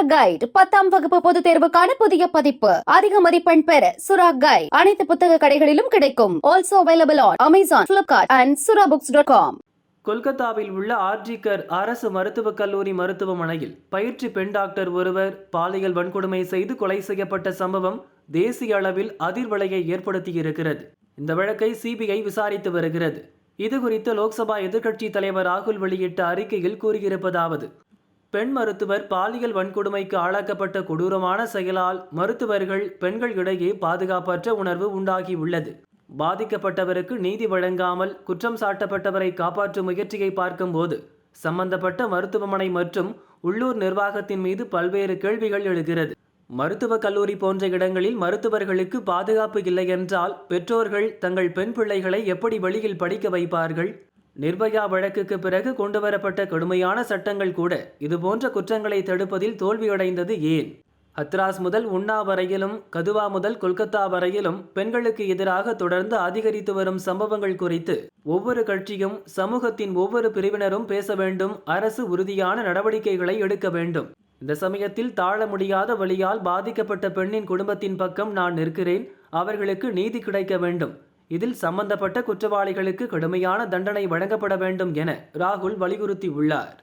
சுரா கைட் பத்தாம் வகுப்பு பொதுத் தேர்வுக்கான புதிய பதிப்பு. அதிக மதிப்பெண் பெற சுரா கைட் அனைத்து புத்தக கடைகளிலும் கிடைக்கும். Also available on Amazon Flipkart and Sura books dot com கொல்கத்தாவில் உள்ள ஆர்ஜிகர் அரசு மருத்துவக் கல்லூரி மருத்துவமனையில் பயிற்சி பெண் டாக்டர் ஒருவர் பாலியல் வன்கொடுமை செய்து கொலை செய்யப்பட்ட சம்பவம் தேசிய அளவில் அதிர்வலையை ஏற்படுத்தியிருக்கிறது. இந்த வழக்கை சிபிஐ விசாரித்து வருகிறது. இது குறித்து லோக்சபா எதிர்க்கட்சி தலைவர் ராகுல் வெளியிட்ட அறிக்கையில் கூறியிருப்பதாவது பெண் மருத்துவர் பாலியல் வன்கொடுமைக்கு ஆளாக்கப்பட்ட கொடூரமான செயலால் மருத்துவர்கள் பெண்கள் இடையே பாதுகாப்பற்ற உணர்வு உண்டாகியுள்ளது. பாதிக்கப்பட்டவருக்கு நீதி வழங்காமல் குற்றம் சாட்டப்பட்டவரை காப்பாற்றும் முயற்சியை பார்க்கும்போது சம்பந்தப்பட்ட மருத்துவமனை மற்றும் உள்ளூர் நிர்வாகத்தின் மீது பல்வேறு கேள்விகள் எழுகிறது. மருத்துவக் கல்லூரி போன்ற இடங்களில் மருத்துவர்களுக்கு பாதுகாப்பு இல்லை என்றால் பெற்றோர்கள் தங்கள் பெண் பிள்ளைகளை எப்படி வெளியில் படிக்க வைப்பார்கள்? நிர்பயா வழக்குக்கு பிறகு கொண்டுவரப்பட்ட கடுமையான சட்டங்கள் கூட இதுபோன்ற குற்றங்களை தடுப்பதில் தோல்வியடைந்தது ஏன்? ஹத்ராஸ் முதல் உன்னா வரையிலும் கதுவா முதல் கொல்கத்தா வரையிலும் பெண்களுக்கு எதிராக தொடர்ந்து அதிகரித்து வரும் சம்பவங்கள் குறித்து ஒவ்வொரு கட்சியும் சமூகத்தின் ஒவ்வொரு பிரிவினரும் பேச வேண்டும் அரசு உறுதியான நடவடிக்கைகளை எடுக்க வேண்டும். இந்த சமயத்தில் தாழ முடியாத வழியால் பாதிக்கப்பட்ட பெண்ணின் குடும்பத்தின் பக்கம் நான் நிற்கிறேன் அவர்களுக்கு நீதி கிடைக்க வேண்டும். இதில் சம்பந்தப்பட்ட குற்றவாளிகளுக்கு கடுமையான தண்டனை வழங்கப்பட வேண்டும் என ராகுல் வலியுறுத்தியுள்ளார்.